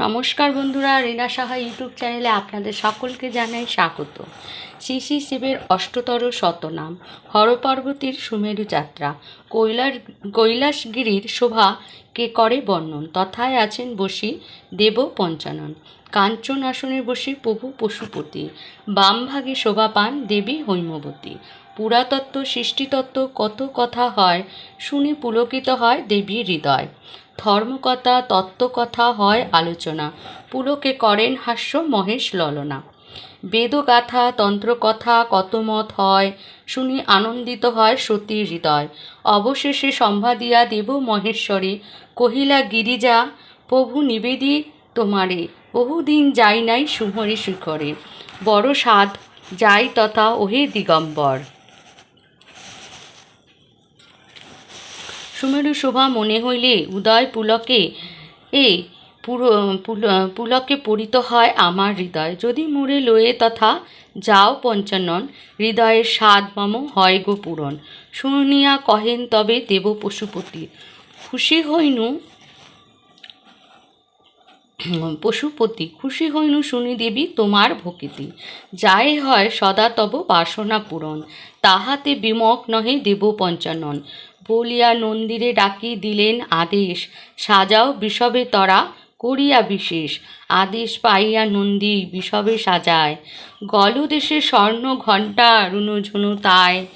নমস্কার বন্ধুরা, রিনা সাহা ইউটিউব চ্যানেলে আপনাদের সকলকে জানাই স্বাগত। শ্রী শ্রী শিবের অষ্টতর শতনাম, হরপার্বতীর সুমেরু যাত্রা কৈলার কৈলাসগিরির শোভা কে করে বর্ণন? তথায় আছেন বসি দেব পঞ্চানন কাঞ্চন আসনে বসে প্রভু পশুপতি। বাম ভাগে শোভা পান দেবী হৈমবতী। পুরাতত্ত্ব, সৃষ্টিতত্ত্ব কত কথা হয়, শুনে পুলকিত হয় দেবীর হৃদয়। ধর্মকথা, তত্ত্বকথা হয় আলোচনা। পুলকে করেন হাস্য মহেশ ললনা। বেদগাথা, তন্ত্রকথা কত মত হয়, শুনি আনন্দিত হয় সতীর হৃদয়। অবশেষে সম্ভাদিয়া দেব মহেশ্বরী কহিলা, গিরিজা প্রভু নিবেদি তোমারে। বহুদিন যাই নাই সুমরি শিখরে বড় সাধ যাই তথা ওহে দিগম্বর। সুমেরু শোভা মনে হইলে উদয় পুলকে এ পুলকে পরিত হয় আমার হৃদয়। যদি মুড়ে লয়ে তথা যাও পঞ্চানন, হৃদয়ের স্বাদ মম হয় গো পূরণ শুনিয়া কহেন তবে দেব পশুপতি খুশি হইনু পশুপতি, খুশি হইনু শুনি দেবী তোমার ভক্তিতি। যাই হয় সদা তব বাসনা পূরণ, তাহাতে বিমক নহে দেব পঞ্চানন। বলিয়া নন্দিরে ডাকি দিলেন আদেশ, সাজাও বিষবে তরা, করিয়া বিশেষ। আদেশ পাইয়া নন্দী বিষবে সাজায়। গলদেশে স্বর্ণ ঘণ্টা রুনুঝুনু তায়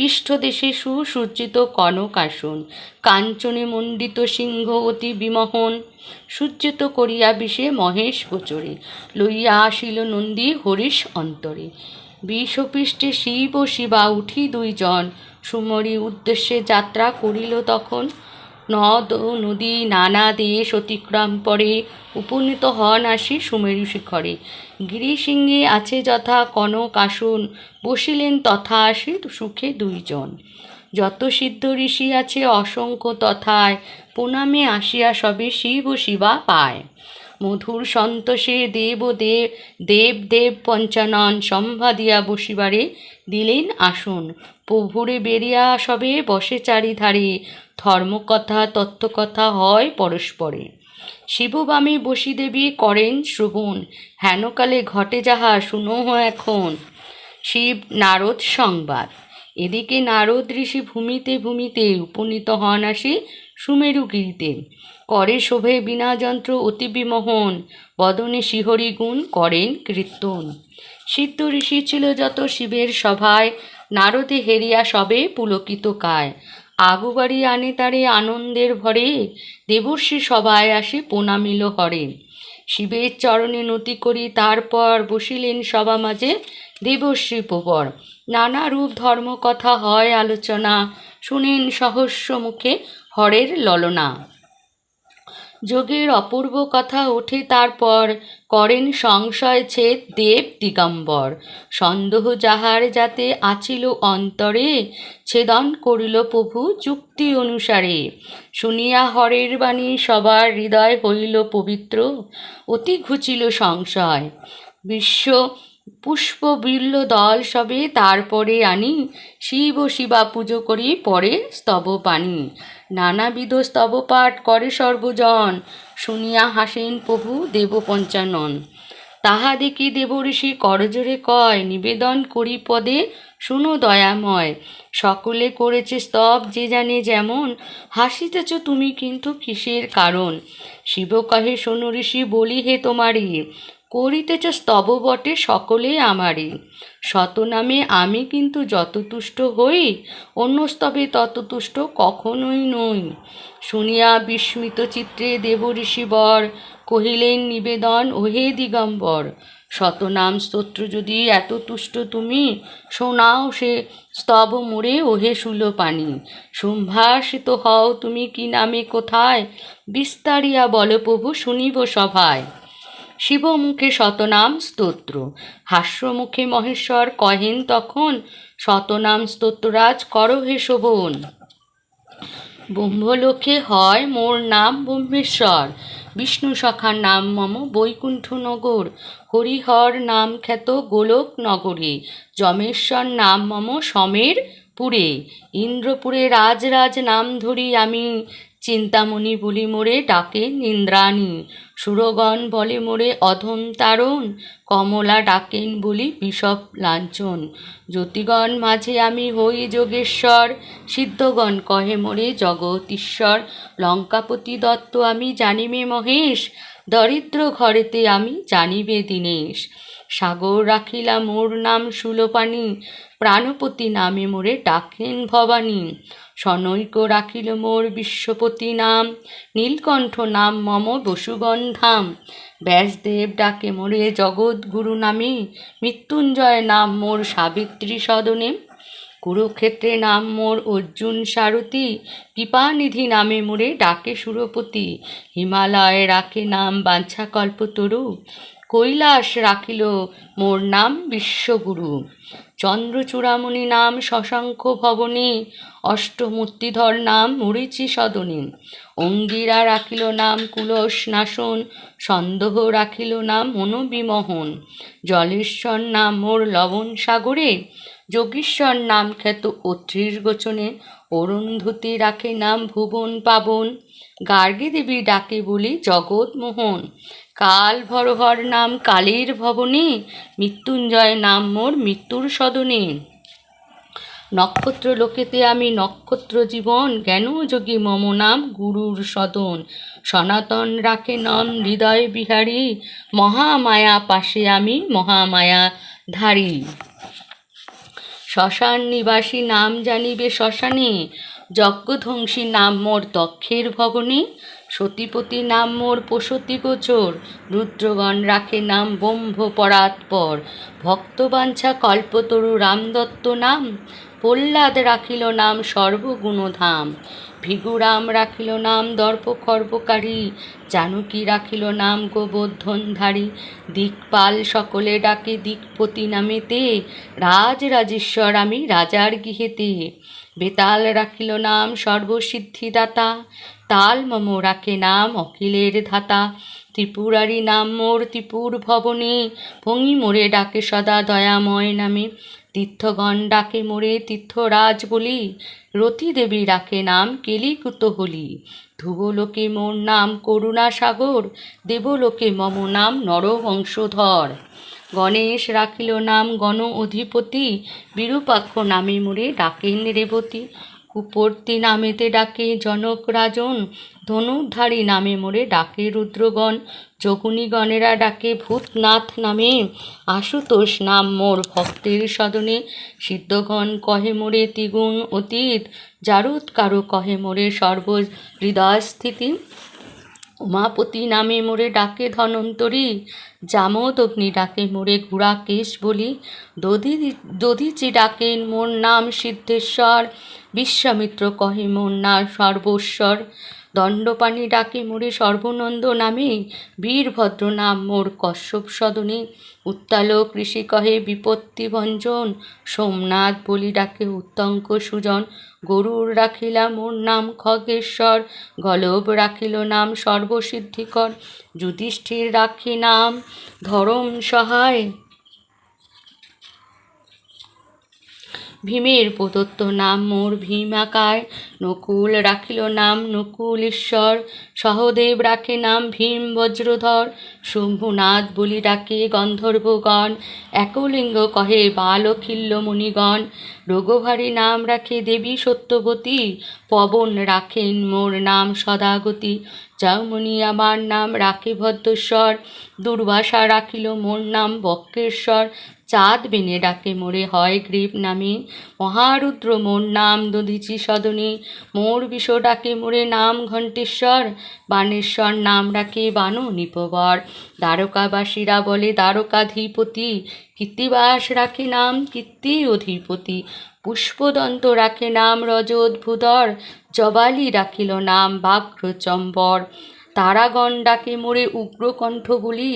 পৃষ্ঠদেশে সুসজ্জিত কনক আসন। কাঞ্চনে মণ্ডিত সিংহ অতি বিমোহন। সজ্জিত করিয়া বিষে মহেশ গোচরে। লইয়া আসিল নন্দী হরিশ অন্তরে। বিষপৃষ্ঠে শিব ও শিবা উঠি দুইজন। সুমরি উদ্দেশ্যে যাত্রা করিল তখন। নদ নদী নানা দেশ অতিক্রম পরে উপনীত হন আসি সুমেরু শিখরে। গিরিসিংহে আছে যথা কনক আসন, বসিলেন তথা আসি সুখে দুইজন। যত সিদ্ধ ঋষি আছে অসংখ্য তথায়, প্রণামে আসিয়া সবে শিব ও শিবা পায়। মধুর সন্তোষে দেব দেব দেব দেব পঞ্চানন সম্ভাদিয়া বসিবারে দিলেন আসন। প্রভুরে বেরিয়া সবে বসে চারিধারে ধর্মকথা, তত্ত্বকথা হয় পরস্পরে। শিববামী বসি দেবী করেন শ্রবণ। হেনকালে ঘটে যাহা, শুনো এখন। শিব নারদ সংবাদ। এদিকে নারদ ঋষি ভূমিতে ভূমিতে উপনীত হন আসি সুমেরুগিরিতে করে শোভে বিনা যন্ত্র অতি বিমোহন। বদনে শিহরি গুণ করেন কীর্তন। সিদ্ধ ঋষি ছিল যত শিবের সভায়। নারদে হেরিয়া সবে পুলকিত কায়। আগুবাড়ি আনে তারে আনন্দের ভরে, দেবর্ষি সভায় আসে প্রণামিল হরে। শিবের চরণে নতি করি, তারপর বসিলেন সভা মাঝে দেবশ্রী প্রবর। নানা রূপ ধর্ম কথা হয় আলোচনা, শুনেন সহস্র মুখে হরের ললনা। যোগের অপূর্ব কথা ওঠে তারপর করেন সংশয় ছেদ দেব দিগম্বর। সন্দেহ যাহার যাতে আছিল অন্তরে, ছেদন করিল প্রভু চুক্তি অনুসারে। শুনিয়া হরের বাণী সবার হৃদয় হইল পবিত্র, অতি ঘুচিল সংশয়। বিশ্ব পুষ্প বিল্ল দল সবে তারপরে আনি, শিব শিবা পুজো করি পরে স্তব পানি। নানাবিধ স্তব পাঠ করে সর্বজন, শুনিয়া হাসেন প্রভু দেব পঞ্চানন। তাহা দেখি দেবঋষি করজোরে কয়, নিবেদন করি পদে, শুনো দয়াময়। সকলে করেছে স্তব যে জানে যেমন, হাসিতেছ তুমি কিন্তু কিসের কারণ? শিব কহে, শোনো ঋষি, বলি হে তোমারই। করিতেছ স্তব বটে সকলে আমারই। শতনামে আমি কিন্তু যত তুষ্ট হই অন্য স্তবে তত তুষ্ট কখনোই নই। শুনিয়া বিস্মিত চিত্রে দেব ঋষিবর কহিলেন, নিবেদন ওহে দিগম্বর শতনাম স্তোত্র যদি এত তুষ্ট তুমি, শোনাও সে স্তব মোড়ে ওহে শুলো পানি সম্ভাষিত হও তুমি কি নামে কোথায়, বিস্তারিয়া বল প্রভু শুনিব সভায়। শিবমুখে শতনাম স্তোত্র। হাস্যমুখে মহেশ্বর কহেন তখন, শতনাম স্তোত্ররাজ কর হে শোভন। ব্রহ্মলোকে হয় মোর নাম ব্রহ্মেশ্বর, বিষ্ণু সখার নাম মম বৈকুণ্ঠ নগর হরিহর নাম খ্যাত গোলক নগরে যমেশ্বর নাম মম সমের পুরে, ইন্দ্রপুরে রাজরাজ নাম ধরি আমি, চিন্তামণি বলি মোরে ডাকে নিন্দ্রাণী। সুরগণ বলে মোরে অধম তারণ, কমলা ডাকেন বলি বিষব লাঞ্ছন। জ্যোতিগণ মাঝে আমি হই যোগেশ্বর, সিদ্ধগণ কহে মোরে জগতীশ্বর। লঙ্কাপতি দত্ত আমি জানিমে মহেশ, দরিদ্র ঘরেতে আমি জানিবে দীনেশ। সাগর রাখিলা মোর নাম সুলোপানি, প্রাণপতি নামে মোরে ডাকেন ভবানী। সনৈক রাখিল মোর বিশ্বপতি নাম, নীলকণ্ঠ নাম মম বসুগণ ধাম ব্যাসদেব ডাকে মোরে জগৎগুরু নামে, মৃত্যুঞ্জয় নাম মোর সাবিত্রী সদনে। কুরুক্ষেত্রে নাম মোর অর্জুন সারথি, কৃপানিধি নামে মোরে ডাকে সুরপতি। হিমালয়ে রাখে নাম বাঞ্ছা কল্পতরু কৈলাস রাখিল মোর নাম বিশ্বগুরু। চন্দ্রচূড়ামণি নাম শশাঙ্ক ভবনে, অষ্টমূর্তিধর নাম মরিচি সদনী। অঙ্গিরা রাখিল নাম কুলস নাশন সন্দেহ রাখিল নাম মনোবিমোহন। জলেশ্বর নাম মোর লবণ সাগরে, যোগীশ্বর নাম খ্যাত অত্রির গোচনে। অরুন্ধতী রাখে নাম ভুবন পাবন। গার্গী দেবী ডাকে বলি জগৎমোহন। কাল ভরহর নাম কালীর ভবনে, মৃত্যুঞ্জয় নাম মোর মৃত্যুর সদনে। নক্ষত্র লোকেতে আমি নক্ষত্র জীবন জ্ঞান যোগী মম নাম গুরুর সদন? সনাতন রাখে নাম হৃদয় বিহারী, মহামায়া পাশে আমি মহামায়া ধারী। শ্মশান নিবাসী নাম জানিবে শ্মশানে, যজ্ঞধ্বংসী নাম মোর দক্ষের ভবনে সতীপতি নাম মোর পশতি গোচর, রুদ্রগণ রাখে নাম ব্রহ্ম পরাৎপর ভক্তবাঞ্ছা কল্পতরু রামদত্ত নাম, প্রহ্লাদ রাখিল নাম সর্বগুণধাম। ভিগুরাম রাখিল নাম দর্প খর্বকারী জানকী রাখিল নাম গোবর্ধনধারী। দিকপাল সকলে ডাকে দিকপতি নামেতে রাজ রাজেশ্বর আমি রাজার গৃহেতে। বেতাল রাখিল নাম সর্বসিদ্ধিদাতা তাল মম নাম, অখিলের ধাতা। ত্রিপুরারি নাম মোর ত্রিপুর ভবনে, ভঙ্গি মোরে ডাকে সদা দয়াময় নামে। তীর্থগণ ডাকে মোরে তীর্থরাজ বলি, রতি দেবী ডাকে নাম কেলিকুত হলি। ধ্রুবলোকে মোর নাম করুণা সাগর, দেবলোকে মম নাম নরবংশধর। গণেশ রাখিল নাম গণ অধিপতি, বিরূপাক্ষ নামে মোরে ডাকেন রেবতী। কুপর্তি নামেতে ডাকে জনক রাজন, ধনুধারী নামে মোরে ডাকে রুদ্রগণ যোগুনিগণেরা ডাকে ভূতনাথ নামে, আশুতোষ নাম মোর ভক্তের সদনে, সিদ্ধগণ কহে মোরে তিগুণ অতীত জারুৎ কারও কহে মোরে সর্ব হৃদয় স্থিতি উমাপতি নামে মোরে ডাকে ধনন্তরী, জামদ অগ্নি ডাকে মোরে ঘুরা কেশ বলি। দধি, দধিচি ডাকেন মোর নাম সিদ্ধেশ্বর, বিশ্বামিত্র কহে মোর নাম সর্বস্বর দণ্ডপাণি ডাকি মোরে সর্বনন্দ নামে, বীরভদ্র নাম মোর কশ্যপ সদনে। উত্তাল ঋষি কহে, বিপত্তি ভঞ্জন, সোমনাথ বলি ডাকে উত্তঙ্ক সুজন। গরুর রাখিলা মোর নাম খগেশ্বর, গলব রাখিল নাম সর্বসিদ্ধিকর। যুধিষ্ঠির রাখি নাম ধরম সহায় ভীমের প্রদত্ত নাম মোর ভীমাকায় নকুল রাখিল নাম নকুল ঈশ্বর সহদেব রাখে নাম ভীম বজ্রধর, শম্ভুনাথ বলি ডাকে গন্ধর্বগণ, একলিঙ্গ কহে বালখিল্য মুনিগণ। রোগভারী নাম রাখে দেবী সত্যবতী, পবন রাখেন মোর নাম সদাগতি। যাওমণি আমার নাম রাখে ভদ্রেশ্বর দুর্বাসা রাখিল মোর নাম বক্রেশ্বর। চাঁদ বেনে ডাকে মোরে, হয় গ্রীব নামে। মহারুদ্র মোর নাম দধিচি সদনে। মোর বিষ ডাকে মোরে নাম ঘণ্টেশ্বর। বানেশ্বর নাম রাখে বানু নিপবর। দ্বারকাবাসীরা বলে, দ্বারকাধিপতি। কীর্তিবাস রাখে নাম কীর্তি অধিপতি। পুষ্পদন্ত রাখে নাম রজোদ্ভুদর জবালি রাখিল নাম বাঘ্রচম্বর তারাগণ ডাকে মোরে উগ্রকণ্ঠ বলি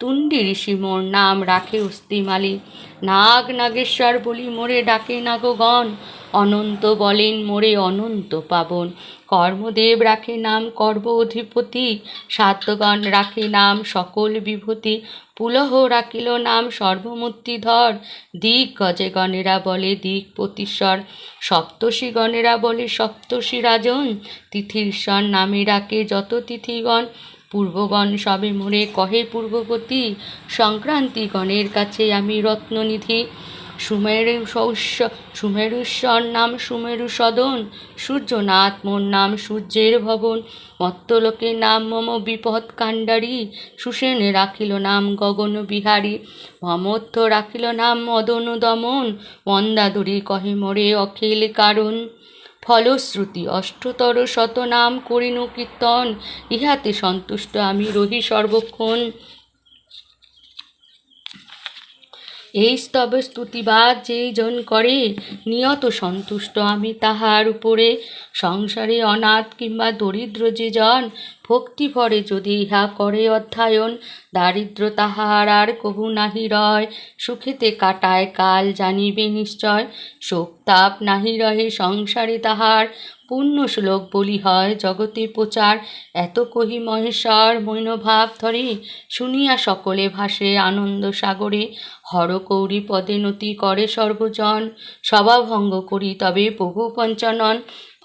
তুণ্ডি ঋষি মোর নাম রাখে অস্তিমালি নাগ নাগেশ্বর বলি মোরে ডাকে নাগগণ, অনন্ত বলেন মোরে অনন্ত পাবন। কর্মদেব রাখে নাম কর্ম অধিপতি সাত্যগণ রাখে নাম সকল বিভূতি পুলহ রাখিল নাম সর্বমূর্তিধর দিক গজে গণেরা বলে দিক প্রতিশ্বর সপ্তষী গণেরা বলে সপ্তর্ষি রাজন। তিথিশ্বর নামে রাখে যত তিথিগণ। পূর্বগণ সবে মোরে কহে পূর্ববতী সংক্রান্তিগণের কাছে আমি রত্ননিধি। সুমেরু সৌস্য সুমেরুশ্বর নাম সুমেরু সদন, সূর্যনাথ মোর নাম সূর্যের ভবন। মত্তলোকের নাম মম বিপদ কাণ্ডারী সুসেনে রাখিল নাম গগন বিহারী। ভমত্থ রাখিল নাম মদন দমন, মন্দাদুরী কহে মোরে অখিল কারণ। ফলশ্রুতি অষ্টতর শতনাম করিনু কীর্তন, ইহাতে সন্তুষ্ট আমি রহি সর্বক্ষণ। এই স্তব স্তুতিবাদ যেই জন করে, নিয়ত সন্তুষ্ট আমি তাহার উপরে। সংসারে অনাথ কিংবা দরিদ্র যে জন ভক্তি ভরে যদি ইহা করে অধ্যায়ন, দারিদ্র তাহার আর কবু নাহি রয়। সুখেতে কাটায় কাল জানিবে নিশ্চয়, শোক তাপ নাহি রহে সংসারে তাহার। পূর্ণ শ্লোক বলি হয় জগতে প্রচার, এত কহি মহেশ্বর, মৈনভাব ধরে। শুনিয়া সকলে ভাসে আনন্দ সাগরে। হর কৌরি পদে নতি করে সর্বজন। সভাভঙ্গ করি তবে প্রভু পঞ্চানন।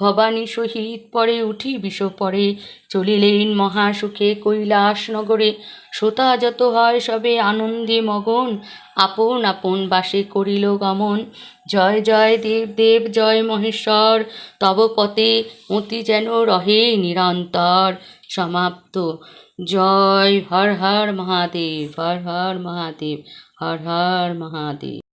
ভবানী সহিত পরে উঠি বিষ পরে। চলিলেন মহাসুখে কৈলাস নগরে শ্রোতা যত হয় সবে আনন্দে মগন। আপন আপন বাসে করিল গমন। জয় জয় দেব দেব জয় মহেশ্বর। তব পথে মতি যেন রহে নিরন্তর। সমাপ্ত। জয় হর হর মহাদেব, হর হর মহাদেব, হর হর মহাদেব।